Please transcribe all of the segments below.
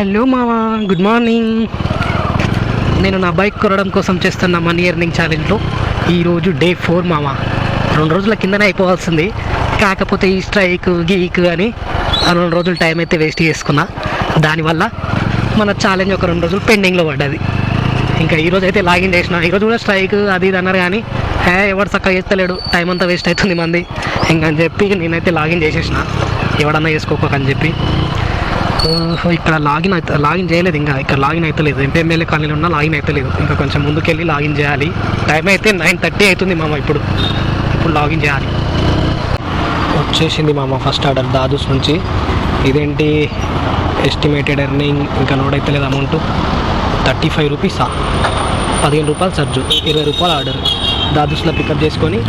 Hello మావా good morning నేను నా బైక్ కొనడం కోసం చేస్తున్న మనీ ఎర్నింగ్ ఛాలెంజ్లో ఈరోజు డే ఫోర్ మావా రెండు రోజుల కిందనే అయిపోవాల్సింది. కాకపోతే ఈ స్ట్రైక్ గీక్ అని ఆ రెండు రోజులు టైం అయితే వేస్ట్ చేసుకున్నా. దానివల్ల మన ఛాలెంజ్ ఒక రెండు రోజులు పెండింగ్లో పడ్డది. ఇంకా ఈరోజు అయితే లాగిన్ చేసిన. ఈరోజు కూడా స్ట్రైక్ అది ఇది అన్నారు కానీ హే ఎవడు చక్కగా చేస్తలేడు. టైం అంతా వేస్ట్ అవుతుంది మంది. ఇంకని చెప్పి నేనైతే లాగిన్ చేసేసిన. ఎవడన్నా చేసుకోకని చెప్పి. ఇక్కడ లాగిన్ అయితే లాగిన్ చేయలేదు ఇంకా. ఇక్కడ లాగిన్ అవుతలేదు ఎంపీఎంఎల్ఏ కాలనీలో ఉన్నా లాగిన్ అవుతలేదు ఇంకా కొంచెం ముందుకెళ్ళి లాగిన్ చేయాలి. టైం అయితే నైన్ థర్టీ అవుతుంది మామ ఇప్పుడు. ఇప్పుడు లాగిన్ చేయాలి. వచ్చేసింది మామ ఫస్ట్ ఆర్డర్ దాదూస్ నుంచి. ఇదేంటి? ఎస్టిమేటెడ్ ఎర్నింగ్ ఇంకా నోట్ అయితే లేదు అమౌంట్ థర్టీ ఫైవ్ రూపీసా పదిహేను రూపాయలు సర్జు ఇరవై రూపాయలు ఆర్డర్. దాదూస్లో పికప్ చేసుకొని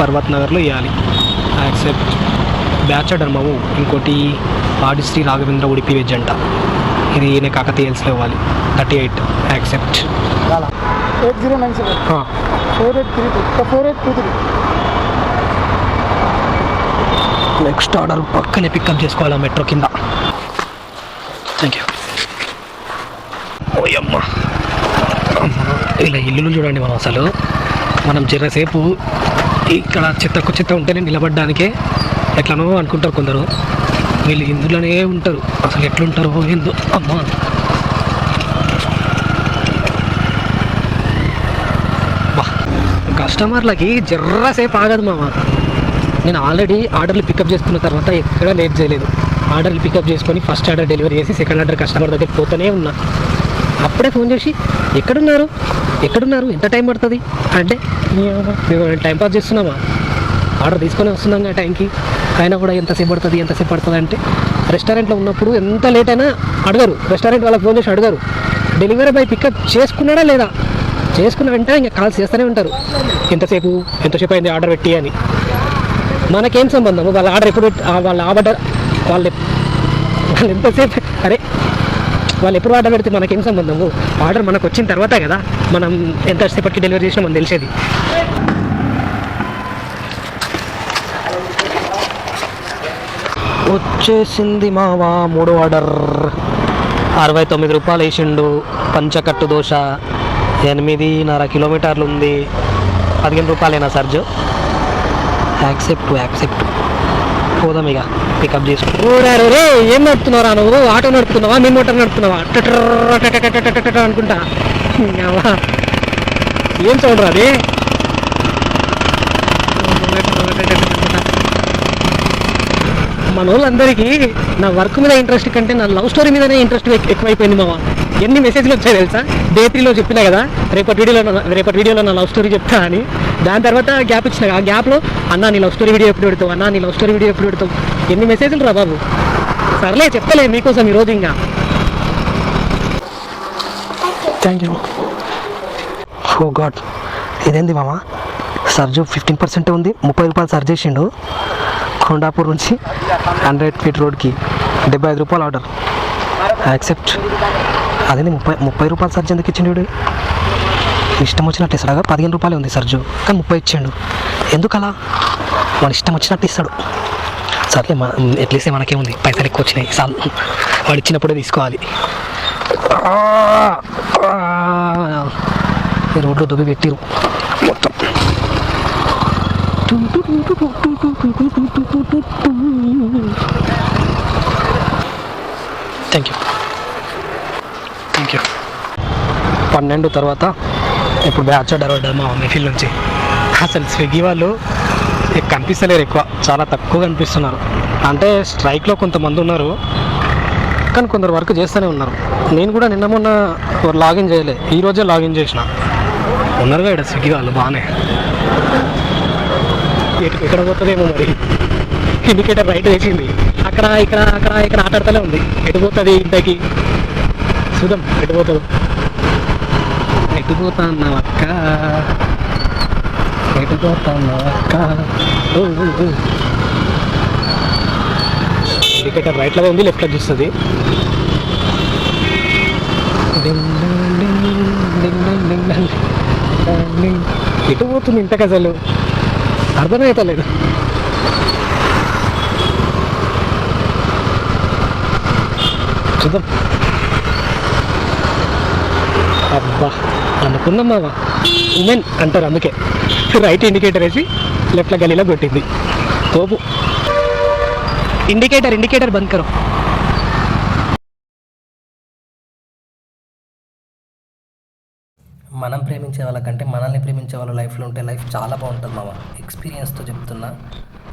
పర్వత్ నగర్లో ఇవ్వాలి యాక్సెప్ట్. బ్యాచ్ మావు ఇంకోటి ఆడిశ్రీ రాఘవేంద్ర ఉడిపి వెజ్ అంట ఇది ఈయన కాకతీయల్స్లో ఇవ్వాలి. Thirty eight accept. Eight zero nine seven. Four eight three two four eight two three. Next order పక్కనే పికప్ చేసుకోవాలి మెట్రో కింద. థ్యాంక్ యూ ఓయమ్మ. ఇలా ఇల్లులు చూడండి మనం అసలు. మనం జరసేపు ఇక్కడ చెత్తకు చెత్త ఉంటేనే నిలబడడానికే ఎట్లనో అనుకుంటారు కొందరు. వీళ్ళు ఇందులోనే ఉంటారు. అసలు ఎట్లుంటారో ఏందో అమ్మా. కస్టమర్లకి జర్రసేపు ఆగదు మామ. నేను ఆల్రెడీ ఆర్డర్లు పికప్ చేసుకున్న తర్వాత ఎక్కడ లేట్ చేయలేదు. ఆర్డర్లు పికప్ చేసుకొని ఫస్ట్ ఆర్డర్ డెలివరీ చేసి సెకండ్ ఆర్డర్ కస్టమర్ దగ్గర పోతూనే ఉన్నా. అప్పుడే ఫోన్ చేసి ఎక్కడున్నారు? ఎక్కడున్నారు? ఎంత టైం పడుతుంది? అంటే మేము టైం పాస్ చేస్తున్నామా? ఆర్డర్ తీసుకొని వస్తున్నాం టైంకి. అయినా కూడా ఎంతసేపు పడుతుంది ఎంతసేపు పడుతుంది అంటే రెస్టారెంట్లో ఉన్నప్పుడు ఎంత లేట్ అయినా అడగరు. రెస్టారెంట్ వాళ్ళకి ఫోన్ చేసి అడగరు. డెలివరీ బాయ్ పికప్ చేసుకున్నాడా లేదా? చేసుకున్న వెంటనే ఇంకా కాల్స్ చేస్తూనే ఉంటారు. ఎంతసేపు? ఎంతసేపు అయింది ఆర్డర్ పెట్టి? అని. మనకేం సంబంధం? వాళ్ళ ఆర్డర్ ఎప్పుడు వాళ్ళ ఆర్డర్ వాళ్ళు వాళ్ళు ఎంతసేపు అరే వాళ్ళు ఎప్పుడు ఆర్డర్ పెడితే మనకేం సంబంధము? ఆర్డర్ మనకు వచ్చిన తర్వాత కదా. మనం ఎంతసేపటికి డెలివరీ చేసినా మనం తెలిసేది. వచ్చేసింది మావా మూడో ఆర్డర్. అరవై తొమ్మిది రూపాయలు వేసిండు. పంచకట్టు దోశ ఎనిమిదిన్నర కిలోమీటర్లు ఉంది. పదిహేను రూపాయలేనా సర్జు? Accept accept. పోదాం ఇక పికప్ చేసుకో రే ఏం నడుపుతున్నారా నువ్వు? ఆటో నడుపుతున్నావా? మీ మోటార్ నడుపుతున్నావా? అనుకుంటా. ఏం సౌండ్ అది? మన వాళ్ళందరికీ నా వర్క్ మీద ఇంట్రెస్ట్ కంటే నా లవ్ స్టోరీ మీదనే ఇంట్రెస్ట్ ఎక్కువైపోయింది మామ ఎన్ని మెసేజ్లు వచ్చాయి తెలుసా? డే త్రీలో చెప్పినా కదా రేపటి వీడియోలో రేపటి వీడియోలో నా లవ్ స్టోరీ చెప్తా అని. దాని తర్వాత గ్యాప్ ఇచ్చిన ఆ గ్యాప్లో అన్నా నీ లవ్ స్టోరీ వీడియో ఎప్పుడు పెడతావు? అన్నా నీ లవ్ స్టోరీ వీడియో ఎప్పుడు పెడతావు? ఎన్ని మెసేజ్లు రా బాబు? సర్లే చెప్పలే మీకోసం ఈరోజు ఇంకా. థ్యాంక్ యూ ఓ గాడ్ ఇదేంది మామ సర్జు ఫిఫ్టీన్ పర్సెంట్ ఉంది ముప్పై రూపాయలు సర్జ్ చేసిండు. కొండాపూర్ నుంచి హండ్రెడ్ ఫీట్ రోడ్కి డెబ్బై ఐదు రూపాయలు ఆర్డర్. యాక్సెప్ట్. అదేంది ముప్పై ముప్పై రూపాయలు సర్జ్ ఎందుకు ఇచ్చిండు వీడు? ఇష్టం వచ్చినట్టు ఇస్తాడుగా పదిహేను రూపాయలు ఉంది సర్జు. కానీ ముప్పై ఇచ్చిండు. ఎందుకు అలా మన ఇష్టం వచ్చినట్టు ఇస్తాడు. సర్లే మన ఎట్లీస్ట్ మనకేముంది? పైసలు ఎక్కువ వచ్చినాయి. సార్ వాడు ఇచ్చినప్పుడే తీసుకోవాలి. రోడ్లో దుబ్బి పెట్టిరు. మొత్తం. థ్యాంక్ యూ థ్యాంక్ యూ పన్నెండు తర్వాత ఇప్పుడు బ్యాచ్ ఆర్డర్ అవ్వడం మా మెఫిల్ నుంచి. అసలు స్విగ్గీ వాళ్ళు కనిపిస్తలేరు ఎక్కువ. చాలా తక్కువ కనిపిస్తున్నారు. అంటే స్ట్రైక్లో కొంతమంది ఉన్నారు. కానీ కొందరు వర్క్ చేస్తూనే ఉన్నారు. నేను కూడా నిన్న మొన్న లాగిన్ చేయలే. ఈరోజే లాగిన్ చేసిన. ఉన్నారు ఇక్కడ స్విగ్గీ వాళ్ళు బాగానే. ఎక్కడ పోతుందేమో మరి. ఇండికేటర్ రైట్ వేసింది. అక్కడ ఇక్కడ అక్కడ ఇక్కడ ఆటాడుతూనే ఉంది. ఎటు పోతుంది ఇంతకి? చూద్దాం ఎటు పోతుంది. ఎటు పోతాన్నావు అక్క? ఎటు పోతాన్నావు అక్క. ఇండికేటర్ రైట్లో ఉంది లెఫ్ట్లో చూస్తుంది. ఎటు పోతుంది ఇంతకు అసలు అర్థమవుతలేదు చూద్దాం. అబ్బా అనుకున్నాం మావా ఉమెన్ అంటారు అందుకే. రైట్ ఇండికేటర్ వేసి లెఫ్ట్లో గలీలో కొట్టింది. తోపు. ఇండికేటర్ ఇండికేటర్ బంద్ కరో. మనం ప్రేమించే వాళ్ళకంటే మనల్ని ప్రేమించే వాళ్ళ లైఫ్లో ఉంటే లైఫ్ చాలా బాగుంటుంది మామ. ఎక్స్పీరియన్స్తో చెప్తున్నా.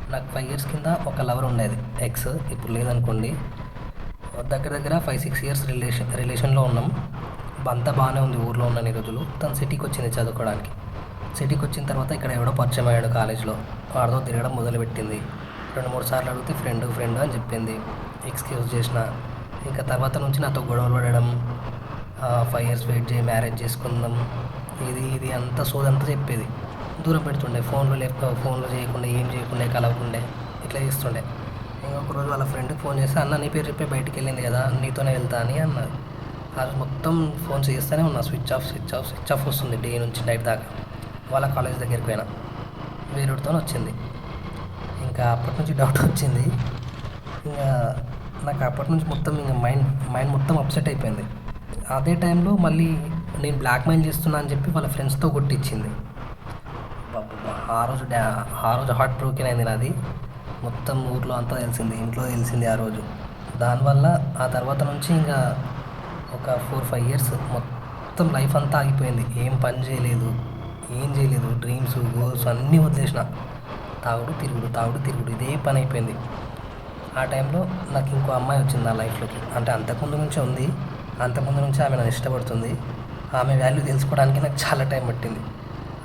నాకు ఫైవ్ ఇయర్స్ కింద ఒక లవర్ ఉండేది ఎక్స్ ఇప్పుడు లేదనుకోండి. దగ్గర దగ్గర ఫైవ్ సిక్స్ ఇయర్స్ రిలేషన్ రిలేషన్లో ఉన్నాం. అంతా బాగానే ఉంది ఊర్లో ఉన్న రోజులు. తను సిటీకి వచ్చింది చదువుకోవడానికి. సిటీకి వచ్చిన తర్వాత ఇక్కడ ఎవడో పరిచయం అయ్యాడు కాలేజ్లో వాడితో తిరగడం మొదలుపెట్టింది. రెండు మూడు సార్లు అడిగితే ఫ్రెండ్ ఫ్రెండ్ అని చెప్పింది. ఎక్స్క్యూజ్ చేసిన. ఇంకా తర్వాత నుంచి నాతో గొడవలు పడడం. ఫైవ్ ఇయర్స్ వెయిట్ చేయి మ్యారేజ్ చేసుకుందాం. ఇది ఇది అంతా సోదంతా చెప్పేది. దూరం పెడుతుండే ఫోన్లో లేక ఫోన్లో చేయకుండా ఏం చేయకుండా కలవకుండే ఇట్లా చేస్తుండే. ఇంకొక రోజు వాళ్ళ ఫ్రెండ్కి ఫోన్ చేస్తే అన్న నీ పేరు చెప్పి బయటికి వెళ్ళింది కదా నీతోనే వెళ్తా అని అన్నారు ఆ రోజు మొత్తం ఫోన్ చేస్తూనే ఉన్నా switch off switch off switch off వస్తుంది డే నుంచి నైట్ దాకా. వాళ్ళ కాలేజ్ దగ్గరికి పోయినా. వేరుడితో వచ్చింది. ఇంకా అప్పటి నుంచి డౌట్ వచ్చింది. ఇంకా నాకు అప్పటి నుంచి మొత్తం ఇంకా మైండ్ మైండ్ మొత్తం అప్సెట్ అయిపోయింది. అదే టైంలో మళ్ళీ నేను బ్లాక్మెయిల్ చేస్తున్నా అని చెప్పి వాళ్ళ ఫ్రెండ్స్తో కొట్టించింది. ఆ రోజు డా ఆ రోజు హార్ట్ బ్రోకెన్ అయింది నాది. మొత్తం ఊర్లో అంతా తెలిసింది ఇంట్లో తెలిసింది ఆ రోజు. దానివల్ల ఆ తర్వాత నుంచి ఇంకా ఒక ఫోర్ ఫైవ్ ఇయర్స్ మొత్తం లైఫ్ అంతా ఆగిపోయింది. ఏం పని చేయలేదు ఏం చేయలేదు. డ్రీమ్స్ గోల్స్ అన్నీ వదిలేసిన. తాగుడు తిరుగుడు తాగుడు తిరుగుడు ఇదే పని అయిపోయింది. ఆ టైంలో నాకు ఇంకో అమ్మాయి వచ్చింది నా లైఫ్లోకి అంటే అంతకుముందు నుంచే ఉంది. అంతకుముందు నుంచి ఆమె నన్ను ఇష్టపడుతుంది. ఆమె వాల్యూ తెలుసుకోవడానికి నాకు చాలా టైం పట్టింది.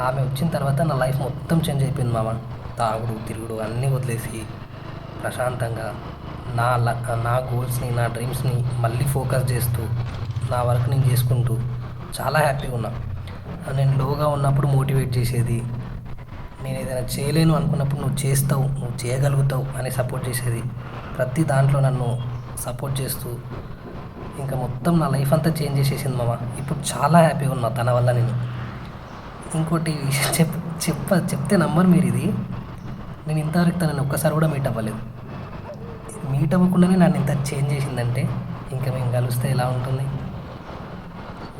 ఆమె వచ్చిన తర్వాత నా లైఫ్ మొత్తం చేంజ్ అయిపోయింది మామ. తాగుడు తిరుగుడు అన్నీ వదిలేసి ప్రశాంతంగా నా ల- నా గోల్స్ని నా డ్రీమ్స్ని మళ్ళీ ఫోకస్ చేస్తూ నా వర్క్ నేను చేసుకుంటూ చాలా హ్యాపీగా ఉన్నా. నేను లోగా ఉన్నప్పుడు మోటివేట్ చేసేది నేను ఏదైనా చేయలేను అనుకున్నప్పుడు నువ్వు చేస్తావు నువ్వు చేయగలుగుతావు అని సపోర్ట్ చేసేది. ప్రతి దాంట్లో నన్ను సపోర్ట్ చేస్తూ ఇంకా మొత్తం నా లైఫ్ అంతా చేంజ్ చేసేసింది మామ. ఇప్పుడు చాలా హ్యాపీగా ఉన్నా తన వల్ల నేను. ఇంకోటి చెప్ చెప్ప చెప్తే నంబర్ మీరు ఇది. నేను ఇంతవరకు తనని ఒక్కసారి కూడా మీట్ అవ్వలేదు. మీట్ అవ్వకుండానే నన్ను ఇంత చేంజ్ చేసిందంటే ఇంకా మేము కలిస్తే ఎలా ఉంటుంది?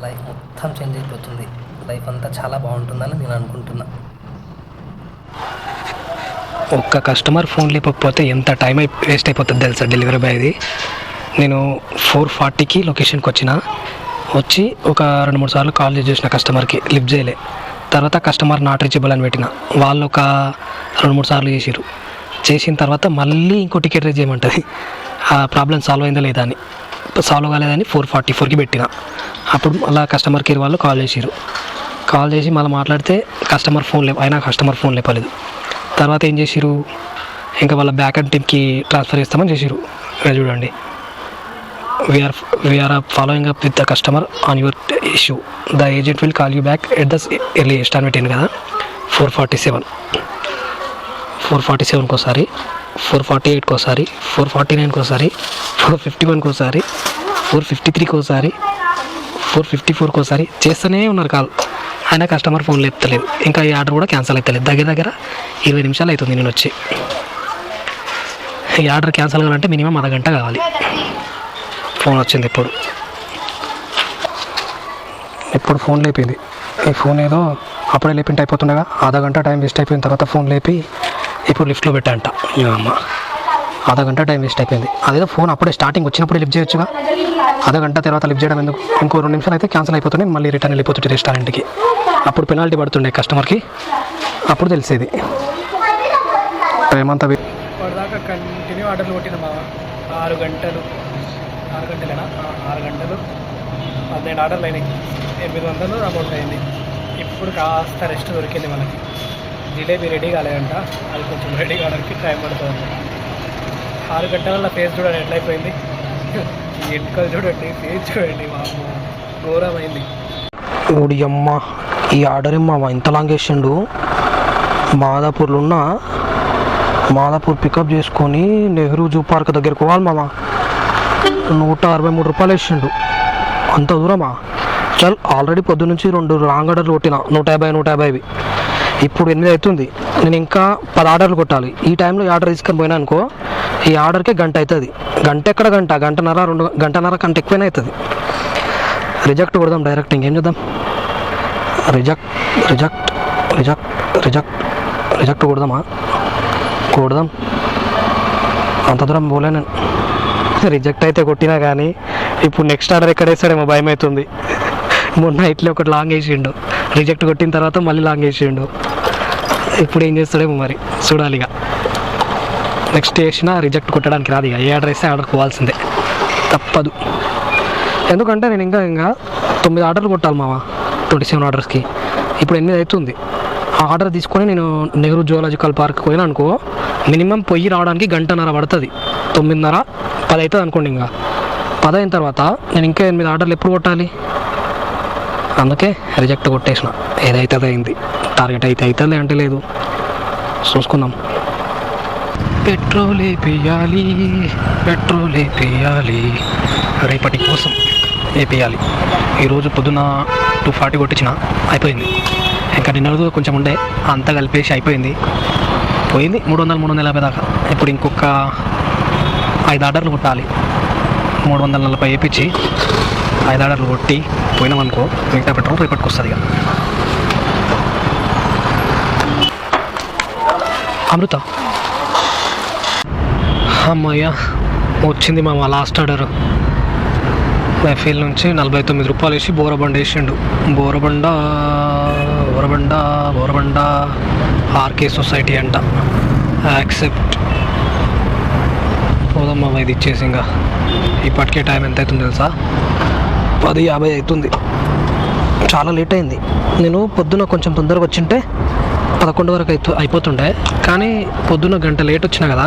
లైఫ్ మొత్తం చేంజ్ అయిపోతుంది. లైఫ్ అంతా చాలా బాగుంటుందని నేను అనుకుంటున్నా. ఒక్క కస్టమర్ ఫోన్ లేకపోతే ఎంత టైం వేస్ట్ అయిపోతుంది తెలుసా డెలివరీ బాయ్ది నేను ఫోర్ ఫార్టీకి లొకేషన్కి వచ్చిన. వచ్చి ఒక రెండు మూడు సార్లు కాల్ చేసి కస్టమర్కి లిఫ్ట్ చేయలే. తర్వాత కస్టమర్ నాట్ రీచబుల్ అని పెట్టిన. వాళ్ళు ఒక రెండు మూడు సార్లు చేసిరు చేసిన తర్వాత మళ్ళీ ఇంకో టికెట్ రేజ్ చేయమంటుంది. ఆ ప్రాబ్లం సాల్వ్ అయిందా లేదా అని. సాల్వ్ కాలేదని ఫోర్ ఫార్టీ ఫోర్కి పెట్టిన. అప్పుడు మళ్ళీ కస్టమర్ కేర్ వాళ్ళు కాల్ చేసిరు కాల్ చేసి మళ్ళీ మాట్లాడితే కస్టమర్ ఫోన్ లేవు అయినా కస్టమర్ ఫోన్ లేపలేదు. తర్వాత ఏం చేసిరు ఇంకా వాళ్ళ బ్యాక్ అండ్ టీమ్కి ట్రాన్స్ఫర్ చేస్తామని చేసిరు ఇక్కడ చూడండి. We're we're following up with the customer on your issue the agent will call you back at the early అని పెట్టింది కదా four forty seven four forty సెవెన్కి ఒకసారి ఫోర్ ఫార్టీ ఎయిట్కి ఒకసారి ఫోర్ ఫార్టీ నైన్కి ఒకసారి ఫోర్ ఫిఫ్టీ వన్కి ఒకసారి ఫోర్ ఫిఫ్టీ త్రీకి ఒకసారి ఫోర్ ఫిఫ్టీ ఫోర్కి ఒకసారి చేస్తూనే ఉన్నారు కాల్. అయినా కస్టమర్ ఫోన్లు ఎత్తలేదు. ఇంకా ఈ ఆర్డర్ కూడా క్యాన్సిల్ అవుతలేదు దగ్గర దగ్గర ఇరవై నిమిషాలు అవుతుంది నేను వచ్చి. ఈ ఆర్డర్ క్యాన్సిల్ కావాలంటే మినిమం అరగంట కావాలి. ఫోన్ వచ్చింది ఇప్పుడు. ఇప్పుడు ఫోన్ లేపింది? ఈ ఫోన్ ఏదో అప్పుడే లేపింటే అయిపోతుండగా అర్ధగంట గంట టైం వేస్ట్ అయిపోయిన తర్వాత ఫోన్ లేపి ఇప్పుడు లిఫ్ట్లో పెట్టంట ఈ అమ్మ. ఆధా గంట టైం వేస్ట్ అయిపోయింది. అదేదో ఫోన్ అప్పుడే స్టార్టింగ్ వచ్చినప్పుడే లిఫ్ట్ చేయొచ్చుగా. అర్ధ గంట తర్వాత లిఫ్ట్ చేయడం ఎందుకు? ఇంకో రెండు నిమిషాలు అయితే క్యాన్సిల్ అయిపోతుంది మళ్ళీ రిటర్న్ వెళ్ళిపోతుంటే రెస్టారెంట్కి. అప్పుడు పెనాల్టీ పడుతుండే కస్టమర్కి. అప్పుడు తెలిసేది. ఏమంతా కంటిన్యూ ఆర్డర్లు కొట్టిన ఆరు గంటలు. ఆరు గంటలేనా? ఆరు గంటలు. పన్నెండు ఆర్డర్లు అయినాయి. ఎనిమిది వందలు అమౌంట్ అయింది. ఇప్పుడు కాస్త రెస్ట్ దొరికింది మనకి. జిలేబీ రెడీ కాలేదంట. అది కొంచెం రెడీ కావడానికి టైం పడుతుంది. ఆరు గంటల ఫేస్ చూడండి ఎట్లయిపోయింది ఎంటుకలు చూడండి ఫేస్ చూడండి మాము ఘోరమైంది. ఊడి అమ్మ ఈ ఆర్డర్ మా ఇంత లాంగ్ వేసిండు మాదాపూర్లో ఉన్న మాదాపూర్ పికప్ చేసుకొని నెహ్రూ జూ పార్క్ దగ్గరికి పోవాలి మామ. నూట అరవై మూడు రూపాయలు వేసిండు. అంత దూరమా? చల్ ఆల్రెడీ పొద్దు నుంచి రెండు రాంగ్ ఆర్డర్లు కొట్టిన నూట యాభై నూట యాభైవి. ఇప్పుడు ఎనిమిది అవుతుంది. నేను ఇంకా పది ఆర్డర్లు కొట్టాలి. ఈ టైంలో ఈ ఆర్డర్ తీసుకొని పోయినా అనుకో ఈ ఆర్డర్కే గంట అవుతుంది. గంట ఎక్కడ గంట? గంటన్నర రెండు గంటన్నర గంట ఎక్కువైనా అవుతుంది. రిజెక్ట్ కొడదాం డైరెక్ట్ ఇంకేం చేద్దాం? Reject reject reject reject reject కొడదామా? కొడదాం. అంత దూరం పోలే నేను. రిజెక్ట్ అయితే కొట్టినా కానీ ఇప్పుడు నెక్స్ట్ ఆర్డర్ ఎక్కడ వేస్తాడేమో భయం అవుతుంది మొన్న ఇట్లే ఒకటి లాంగ్ వేసిండు. రిజెక్ట్ కొట్టిన తర్వాత మళ్ళీ లాంగ్ వేసిండు. ఇప్పుడు ఏం చేస్తాడేమో మరి చూడాలి ఇక. నెక్స్ట్ వేసినా రిజెక్ట్ కొట్టడానికి రాదు ఇక. ఏ ఆర్డర్ వేస్తే ఆర్డర్ పోవాల్సిందే తప్పదు. ఎందుకంటే నేను ఇంకా ఇంకా తొమ్మిది ఆర్డర్లు కొట్టాలి మామ ట్వంటీ సెవెన్ ఆర్డర్స్కి ఇప్పుడు ఎనిమిది అవుతుంది. ఆ ఆర్డర్ తీసుకొని నేను నెహ్రూ జువలాజికల్ పార్క్ పోయినా అనుకో మినిమం పొయ్యి రావడానికి గంటన్నర పడుతుంది. తొమ్మిదిన్నర పది అవుతుంది అనుకోండి ఇంకా. పది అయిన తర్వాత నేను ఇంకా ఎనిమిది ఆర్డర్లు ఎప్పుడు కొట్టాలి? అందుకే రిజెక్ట్ కొట్టేసిన. ఏదైతే అది అయింది టార్గెట్ అయితే అవుతుంది అంటే లేదు. చూసుకుందాం. పెట్రోల్ వేపియాలి పెట్రోల్ వేపియాలి రేపటి కోసం వేపియాలి ఈరోజు పొద్దున టూ ఫార్టీ కొట్టించిన అయిపోయింది. ఇంకా నిన్న రోజు కొంచెం ఉండే అంతా కలిపేసి అయిపోయింది. పోయింది మూడు వందల మూడు వందల యాభై దాకా. ఇప్పుడు ఇంకొక ఐదు ఆర్డర్లు కొట్టాలి. మూడు వందల నలభై వేయించి ఐదు ఆర్డర్లు కొట్టి పోయినామనుకో మిగతా పెట్రోల్ రేపటికి వస్తుంది ఇక. అమృత. అమ్మయ్య వచ్చింది మా లాస్ట్ ఆర్డర్. మెఫిల్ నుంచి నలభై తొమ్మిది రూపాయలు వేసి బోరబండ వేసిండు. బోరబండ బోరబండ బోరబండ ఆర్కే సొసైటీ అంట. యాక్సెప్ట్. పోదమ్మా ఇది ఇచ్చేసి ఇంకా. ఇప్పటికే టైం ఎంత అవుతుంది తెలుసా? పది యాభై అవుతుంది చాలా లేట్ అయింది. నేను పొద్దున కొంచెం తొందరగా వచ్చింటే పదకొండు వరకు అయిపో అయిపోతుండే. కానీ పొద్దున గంట లేట్ వచ్చిన కదా.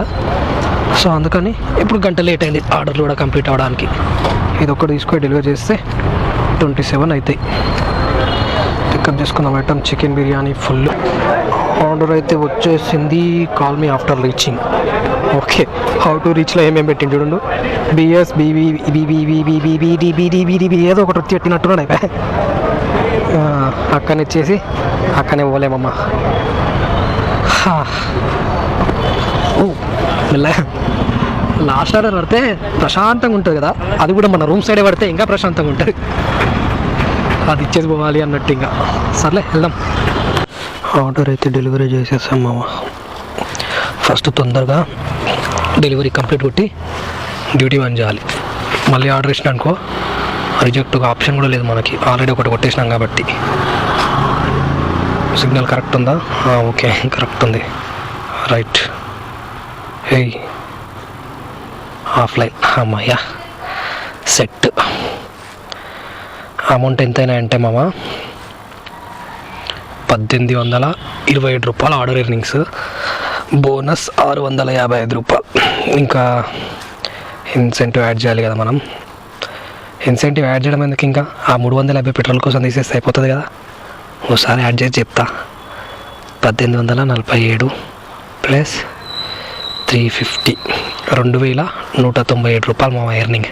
సో అందుకని ఇప్పుడు గంట లేట్ అయింది. ఆర్డర్లు కూడా కంప్లీట్ అవ్వడానికి ఇది ఒక్కటి తీసుకొని డెలివరీ చేస్తే ట్వంటీ సెవెన్ అవుతాయి పికప్ చేసుకున్న. Item chicken biryani full. Order అయితే వచ్చేసింది. Call me after reaching. Okay. How to రీచ్లో ఏమేమి పెట్టింది చూడండు. బిఎస్ బీబీ బీబీ ఏదో ఒకటి వచ్చి పెట్టినట్టున్నాడు అయిపోయి అక్కని ఇచ్చేసి అక్కనే పోలేమమ్మా. హా. ఓ మెల్లగా లాస్ట్ ఆర్డర్ పడితే ప్రశాంతంగా ఉంటుంది కదా. అది కూడా మన రూమ్ సైడే పడితే ఇంకా ప్రశాంతంగా ఉంటుంది. అది ఇచ్చేసి పోవాలి అన్నట్టు ఇంకా. సర్లే వెళ్దాం. ఆర్డర్ అయితే డెలివరీ చేసేసాం మామ. ఫస్ట్ తొందరగా డెలివరీ కంప్లీట్ కొట్టి డ్యూటీ బంద్ చేయాలి. మళ్ళీ ఆర్డర్ ఇచ్చిన అనుకో రిజెక్ట్ ఆప్షన్ కూడా లేదు మనకి. ఆల్రెడీ ఒకటి కొట్టేసినాం కాబట్టి. సిగ్నల్ కరెక్ట్ ఉందా? ఓకే కరెక్ట్ ఉంది. రైట్ హే ఆఫ్లైన్ అమ్మాయ్యా. సెట్ అమౌంట్ ఎంతైనా అంటే మామ? పద్దెనిమిది వందల ఇరవై ఏడు రూపాయలు ఆర్డర్ ఎర్నింగ్స్ బోనస్ ఆరు వందల యాభై ఐదు రూపాయలు. ఇంకా ఇన్సెంటివ్ యాడ్ చేయాలి కదా మనం. ఇన్సెంటివ్ యాడ్ చేయడం ఎందుకు ఇంకా? ఆ మూడు వందల యాభై పెట్రోల్ కోసం తీసేస్తే అయిపోతుంది కదా. ఒకసారి యాడ్ చేసి చెప్తా. పద్దెనిమిది వందల నలభై ఏడు ప్లస్ త్రీ ఫిఫ్టీ రెండు వేల నూట తొంభై ఏడు రూపాయలు మా ఎర్నింగ్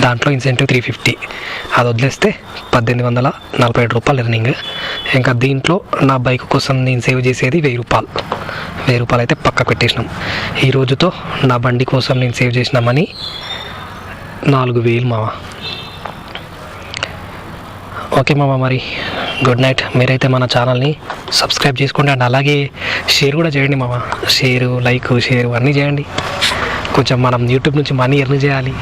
దాంట్లో ఇన్సెంటివ్ త్రీ ఫిఫ్టీ. అది వదిలేస్తే పద్దెనిమిది వందల నలభై ఏడు రూపాయలు ఎర్నింగ్ ఇంకా దీంట్లో నా బైక్ కోసం నేను సేవ్ చేసేది వెయ్యి రూపాయలు. వెయ్యి రూపాయలు అయితే పక్క పెట్టేసినాం. ఈ రోజుతో నా బండి కోసం నేను సేవ్ చేసిన మనీ నాలుగు వేలు మావా ఓకే మామ మరి గుడ్ నైట్. మీరైతే మన ఛానల్ని సబ్స్క్రైబ్ చేసుకోండి అండ్ అలాగే షేర్ కూడా చేయండి మామ. షేరు లైక్ షేర్ అన్నీ చేయండి. కొంచెం మనం యూట్యూబ్ నుంచి మనీ ఎర్న్ చేయాలి.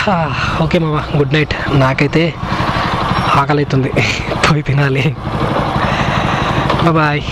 హా, ఓకే మామ గుడ్ నైట్. నాకైతే ఆకలి అవుతుంది పోయి తినాలి. బాయ్.